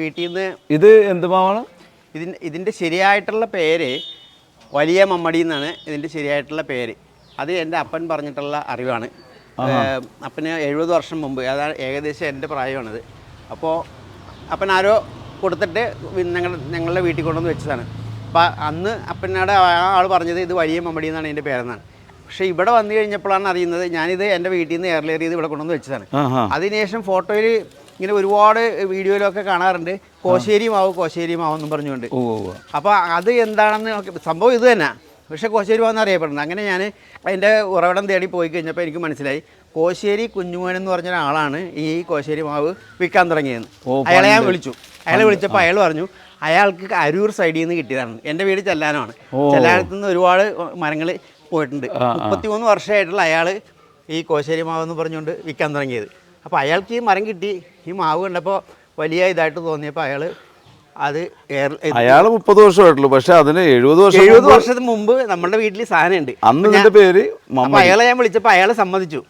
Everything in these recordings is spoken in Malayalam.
വീട്ടിൽ നിന്ന് ഇത് എന്ത് മാവാണ്? ഇതിന്റെ ഇതിന്റെ ശരിയായിട്ടുള്ള പേര് വലിയ മമ്മടി എന്നാണ് ഇതിന്റെ ശരിയായിട്ടുള്ള പേര്. അത് എന്റെ അപ്പൻ പറഞ്ഞിട്ടുള്ള അറിവാണ്. അപ്പന് എഴുപത് വർഷം മുമ്പ് അതാണ് ഏകദേശം എന്റെ പ്രായമാണത്. അപ്പോൾ അപ്പൻ ആരോ കൊടുത്തിട്ട് ഞങ്ങൾ ഞങ്ങളുടെ വീട്ടിൽ കൊണ്ടുവന്ന് വെച്ചതാണ്. അപ്പോൾ അന്ന് അപ്പനോട് ആ ആൾ പറഞ്ഞത് ഇത് വലിയ മമ്മടി എന്നാണ് എന്റെ പേരെന്നാണ്. പക്ഷേ ഇവിടെ വന്നു കഴിഞ്ഞപ്പോഴാണ് അറിയുന്നത് ഞാനിത് എന്റെ വീട്ടിൽ നിന്ന് എയർലെയർ ചെയ്ത് ഇവിടെ കൊണ്ടുവന്ന് വെച്ചതാണ്. അതിനുശേഷം ഫോട്ടോയിൽ ഇങ്ങനെ ഒരുപാട് വീഡിയോയിലൊക്കെ കാണാറുണ്ട്. കോശേരി മാവ് കോശേരി മാവ് എന്നും പറഞ്ഞുകൊണ്ട്. അപ്പോൾ അത് എന്താണെന്ന് സംഭവം ഇത് തന്നെ. പക്ഷേ കോശേരി മാവ് എന്നറിയപ്പെടുന്നത് അങ്ങനെ ഞാൻ അതിന്റെ ഉറവിടം തേടി പോയി കഴിഞ്ഞപ്പോൾ എനിക്ക് മനസ്സിലായി. കോശേരി കുഞ്ഞുമോൻ എന്ന് പറഞ്ഞ ഒരാളാണ് ഈ കോശേരി മാവ് വിൽക്കാൻ തുടങ്ങിയത്. അയാളെ ഞാൻ വിളിച്ചു. അയാളെ വിളിച്ചപ്പോൾ അയാൾ പറഞ്ഞു അയാൾക്ക് അരൂർ സൈഡിൽ നിന്ന് കിട്ടിയതാണ്. എന്റെ വീട് ചെല്ലാനമാണ് ഓ. ചെല്ലാനത്ത് നിന്ന് ഒരുപാട് മരങ്ങൾ പോയിട്ടുണ്ട്. മുപ്പത്തിമൂന്ന് വർഷമായിട്ടുള്ള അയാൾ ഈ കോശേരി മാവ് എന്ന് പറഞ്ഞുകൊണ്ട് വിൽക്കാൻ തുടങ്ങിയത്. അപ്പോൾ അയാൾക്ക് ഈ മരം കിട്ടി ഈ മാവ് കണ്ടപ്പോൾ വലിയ ഇതായിട്ട് തോന്നിയപ്പോൾ അയാൾ അത് അയാൾ മുപ്പത് വർഷമായിട്ടുള്ളൂ പക്ഷെ അതിന് എഴുപത് വർഷം എഴുപത് വർഷത്തിന് മുമ്പ് നമ്മുടെ വീട്ടിൽ സാധനം ഉണ്ട്. അന്ന് ഇതിന്റെ പേര് അയാളെ ഞാൻ വിളിച്ചപ്പോൾ അയാൾ സമ്മതിച്ചു.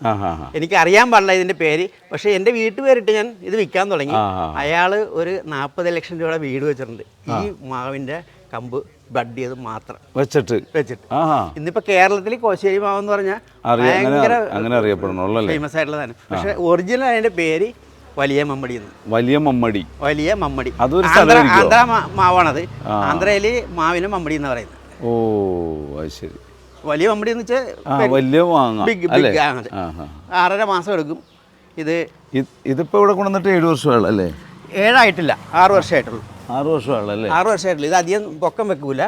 എനിക്ക് അറിയാൻ പാടില്ല ഇതിന്റെ പേര് പക്ഷേ എന്റെ വീട്ടുപേരിട്ട് ഞാൻ ഇത് വിൽക്കാൻ തുടങ്ങി. അയാൾ ഒരു നാൽപ്പത് ലക്ഷം രൂപയുടെ വീട് വെച്ചിട്ടുണ്ട്. ഈ മാവിന്റെ കമ്പ് ബഡ് ചെയ്ത് മാത്രം. വെച്ചിട്ട്? വെച്ചിട്ട്. ഇന്നിപ്പോ കേരളത്തിൽ കോശേരി മാവ് എന്ന് പറഞ്ഞാൽ അങ്ങനെ അല്ലേ ഫേമസ് ആയിട്ടുള്ളതാണ് സാധനം. പക്ഷെ ഒറിജിനൽ അതിന്റെ പേര് വലിയ മമ്മടി എന്ന്. വലിയ മമ്മടി. വലിയ മമ്മടി. അതൊരു ആന്ധ്ര മാവാണത്. ആന്ധ്രയിൽ മാവിന് മമ്മടി എന്ന് പറയുന്നത്. ഓ അത് ശരി. വലിയ മമ്മടി എന്ന് വെച്ചാൽ വലിയ ബിഗ് ബിഗ് ആറര മാസം എടുക്കും. ഇത് ഇത് ഇതിപ്പോ ഇവിടെ കൊണ്ടുവന്നിട്ട് ഏഴ് വർഷമുള്ള അല്ലേ? ഏഴായിട്ടില്ല ആറ് വർഷമായിട്ടുള്ളൂ. ആറ് വർഷമാണല്ലേ? ആറ് വർഷമായിട്ടുള്ളൂ ഇത് അധികം പൊക്കം വെക്കൂല.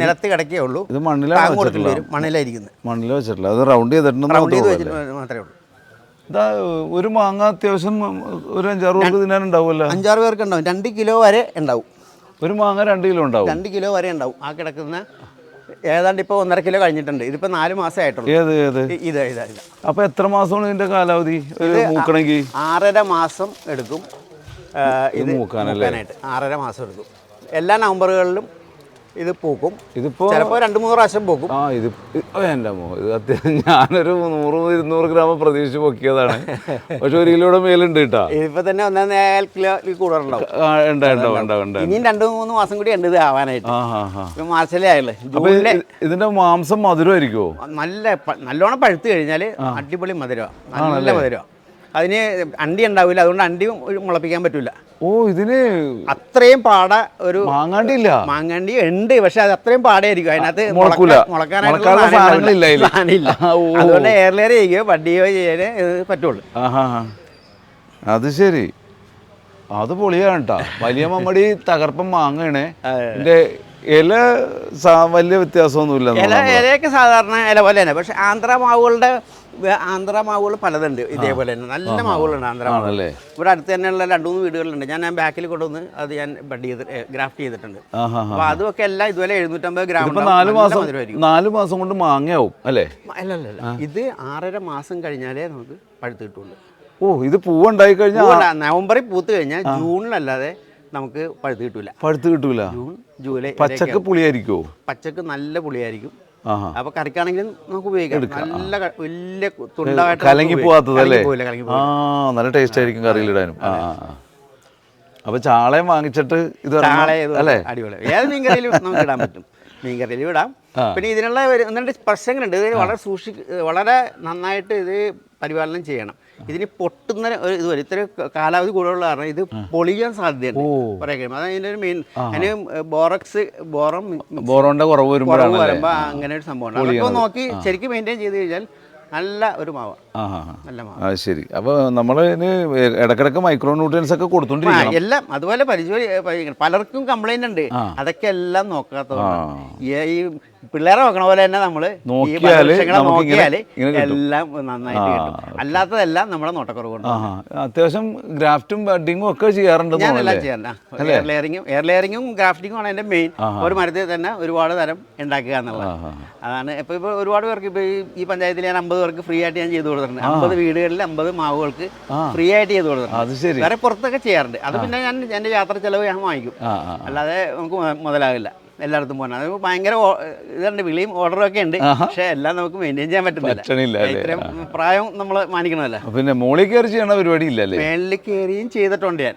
നിലത്ത് കിടക്കേ ഉള്ളൂ. ഇത് മണ്ണിലാണ് വരും. മണ്ണിലായിരിക്കുന്നത്. മണ്ണിൽ വെച്ചിട്ടില്ല അത് റൗണ്ട് ചെയ്തിട്ടുണ്ട് റൗണ്ട് ചെയ്ത് വെച്ചിട്ട് മാത്രമേ ഉള്ളൂ. ഇതാ ഒരു മാങ്ങ അത്യാവശ്യം ഒരു അഞ്ചാറ് പേർക്ക് തിന്നാനുണ്ടാവുമല്ലോ? അഞ്ചാറ് പേർക്ക് ഉണ്ടാവും രണ്ട് കിലോ വരെ ഉണ്ടാവും. ഒരു മാങ്ങ രണ്ട് കിലോ ഉണ്ടാവും. രണ്ട് കിലോ വരെ ഉണ്ടാവും. ആ കിടക്കുന്ന ഏതാണ്ട് ഇപ്പോൾ ഒന്നര കിലോ കഴിഞ്ഞിട്ടുണ്ട്. ഇതിപ്പോൾ നാല് മാസമേ ആയിട്ടുള്ളൂ. ഏത് ഏത്? ഇത് ഇതാ ഇതാ. അപ്പൊ എത്ര മാസമാണ് ഇതിന്റെ കാലാവധി? ഒരു മൂക്കണമെങ്കിൽ ആറര മാസം എടുക്കും. ഇത്? മൂക്കാനായിട്ട്. ആറര മാസം എടുക്കും. എല്ലാ നവംബറുകളിലും ഇത് പൂക്കും. ഇതിപ്പോ ചിലപ്പോൾ രണ്ട് മൂന്ന് പ്രാവശ്യം പൂക്കും. ആ ഇത് എന്റെ മോ. എന്റെ അമ്മോ ഇത് അത്യാവശ്യം ഞാനൊരു നൂറ് ഇരുന്നൂറ് ഗ്രാം പ്രതീക്ഷിച്ച് പൊക്കിയതാണ്. പക്ഷെ ഒരു കിലോയുടെ മേലുണ്ട് കേട്ടോ. ഇതിപ്പോൾ തന്നെ ഒന്നേകാൽ കിലോ കൂടുതലുണ്ടാവും. ഇനിയും രണ്ട് മൂന്ന് മാസം കൂടി ഉണ്ട് ഇത് ആവാനായിട്ട്. ആ ആയല്ലേ ഇതിന്റെ മാംസം മധുരമായിരിക്കുമോ നല്ല നല്ലോണം പഴുത്തു കഴിഞ്ഞാൽ അടിപൊളി മധുരമാണ് നല്ല മധുരമാണ് അതിന് അണ്ടി ഉണ്ടാവില്ല. അതുകൊണ്ട് അണ്ടി മുളപ്പിക്കാൻ പറ്റില്ല ഓ ഇതിന് അത്രയും പാട ഒരു മാങ്ങാണ്ടി ഇല്ല മാങ്ങാണ്ടി ഉണ്ട്. പക്ഷെ അത് അത്രയും പാടായിരിക്കും അതിനകത്ത് മുളക്കാനായിട്ടുള്ള. സാധനമില്ല. അതുകൊണ്ട് എയർലെയർ ചെയ്യുകയോ ബഡ് ചെയ്യാനേ ഇത് പറ്റുള്ളൂ. അത് ശരി. അത് പൊളിയാണ് കേട്ടോ വലിയ മമ്മടി തകർപ്പം മാങ്ങണേ ഇതിന്റെ ഇല വലിയ വ്യത്യാസമൊന്നുമില്ല ഇല ഇലയൊക്കെ സാധാരണ ഇല പോലെ തന്നെ. പക്ഷെ ആന്ധ്ര മാവുകളുടെ ആന്ധ്ര മാവുകൾ പലതുണ്ട്. ഇതേപോലെ തന്നെ. നല്ല മാവുകളുണ്ട് ആന്ധ്ര മാവുകൾ ഇവിടെ അടുത്ത് തന്നെയുള്ള രണ്ട് മൂന്ന് വീടുകളുണ്ട്. ഞാൻ ഞാൻ ബാക്കിൽ കൊണ്ടുവന്ന് അത് ഞാൻ ബഡ് ചെയ്ത് ഗ്രാഫ്റ്റ് ചെയ്തിട്ടുണ്ട്. അപ്പോൾ അതുമൊക്കെ എല്ലാം ഇതുപോലെ എഴുന്നൂറ്റമ്പത് ഗ്രാം നാല് മാസം. നാല് മാസം കൊണ്ട് മാങ്ങയാവും അല്ലേ? അല്ല അല്ല ഇത് ആറര മാസം കഴിഞ്ഞാലേ നമുക്ക് പഴുത്ത് കിട്ടുള്ളൂ. ഓ ഇത് പൂവുണ്ടായി കഴിഞ്ഞാൽ നവംബറിൽ പൂത്ത് കഴിഞ്ഞാൽ ജൂണിലല്ലാതെ നമുക്ക് പഴുത്ത് കിട്ടൂല. പഴുത്ത് കിട്ടൂല. ജൂൺ ജൂലൈ പച്ചക്ക് പുളിയായിരിക്കോ? പച്ചക്ക് നല്ല പുളിയായിരിക്കും. അപ്പൊ കറിക്കാണെങ്കിലും നമുക്ക് ഉപയോഗിക്കാം. നല്ല വലിയ തുണ്ടായിട്ട് കലങ്ങി പോവാത്തതല്ലേ നല്ല ടേസ്റ്റ് ആയിരിക്കും കറിയിലിടാനും. അപ്പൊ ചാളയും വാങ്ങിച്ചിട്ട് ഇത് ഏത് അല്ലേ? അടിപൊളി. ഏത് മീൻകറിയിലും നമുക്ക് ഇടാൻ പറ്റും. മീൻ കറിയിലും ഇടാം പിന്നെ ഇതിനുള്ള രണ്ട് പ്രശ്നങ്ങളുണ്ട്. ഇത് വളരെ സൂക്ഷി വളരെ നന്നായിട്ട് ഇത് പരിപാലനം ചെയ്യണം. ഇതിന് പൊട്ടുന്ന ഒരു ഇത് വരും. ഇത്ര കാലാവധി കൂടുതലുള്ള കാരണം ഇത് പൊളിയാൻ സാധ്യതയുണ്ട്. കുറേ കഴിയുമ്പോൾ അതാണ് ഇതിന്റെ ഒരു മെയിൻ അതിന് ബോറക്സ് ബോറം ബോറോന്റെ കുറവ് വരുമ്പോ വരുമ്പോൾ അങ്ങനെ ഒരു സംഭവമാണ് നോക്കി ശരിക്കും മെയിന്റെയിൻ ചെയ്ത് കഴിഞ്ഞാൽ നല്ല ഒരു മാവ്. നല്ല മാവ്. ശരി. അപ്പൊ നമ്മൾ ഇതിന് ഇടക്കിടക്ക് മൈക്രോ ന്യൂട്രിയൻസ് ഒക്കെ കൊടുത്തോണ്ടിരിക്കും കൊടുത്തോണ്ടിരിക്കണം എല്ലാം അതുപോലെ പരിശോധി പലർക്കും കംപ്ലൈന്റ് ഉണ്ട്. അതൊക്കെ എല്ലാം നോക്കാത്ത ഈ പിള്ളേരെ നോക്കണ പോലെ തന്നെ നമ്മൾ കിട്ടും. എല്ലാം നന്നായിട്ട് കിട്ടും. അല്ലാത്തതെല്ലാം നമ്മുടെ ആ. അത്യാവശ്യം ഗ്രാഫ്റ്റും ബഡിങ്ങും ഒക്കെ ചെയ്യാറുണ്ട് എയർ ലെയറിങ്ങും എയർ ലെയറിങ്ങും ഗ്രാഫ്റ്റിങ്ങും ആണ് എന്റെ മെയിൻ ഒരു മരത്തിൽ തന്നെ ഒരുപാട് തരം ഉണ്ടാക്കുക എന്നുള്ളത്. അതാണ്. ഇപ്പോൾ ഇപ്പോൾ ഒരുപാട് പേർക്ക് ഇപ്പോൾ ഈ ഈ പഞ്ചായത്തിൽ ഞാൻ അമ്പത് പേർക്ക് ഫ്രീ ആയിട്ട് ഞാൻ ചെയ്തു കൊടുത്തിട്ടുണ്ട്. അമ്പത് വീടുകളിൽ അമ്പത് മാവുകൾക്ക് ഫ്രീ ആയിട്ട് ചെയ്തു കൊടുത്തിട്ടുണ്ട്. വേറെ പുറത്തൊക്കെ ചെയ്യാറുണ്ട്. അത് പിന്നെ ഞാൻ എന്റെ യാത്ര ചെലവ് ഞാൻ വാങ്ങിക്കും. അല്ലാതെ നമുക്ക് മുത- മുതലാകില്ല. എല്ലായിടത്തും പോകാൻ. അത് ഭയങ്കര ഇതുണ്ട്. വിളിയും ഓർഡറും ഒക്കെ ഉണ്ട്. പക്ഷെ എല്ലാം നമുക്ക് മെയിന്റെയിൻ ചെയ്യാൻ പറ്റുന്നില്ല? ഇത്രയും പ്രായം നമ്മൾ മാനിക്കണമല്ലോ. പിന്നെ മോളിൽ കയറി ചെയ്യണ പരിപാടി ഇല്ലല്ലേ മേളിൽ കയറിയും ചെയ്തിട്ടുണ്ട് ഞാൻ.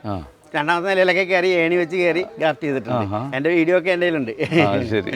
രണ്ടാമത്തെ നിലയിലൊക്കെ കയറി ഏണി വെച്ച് കയറി ഗ്രാഫ്റ്റ് ചെയ്തിട്ടുണ്ട്. എന്റെ എന്റെ വീഡിയോ ഒക്കെ എന്റെ കയ്യിലുണ്ട്. ശരി.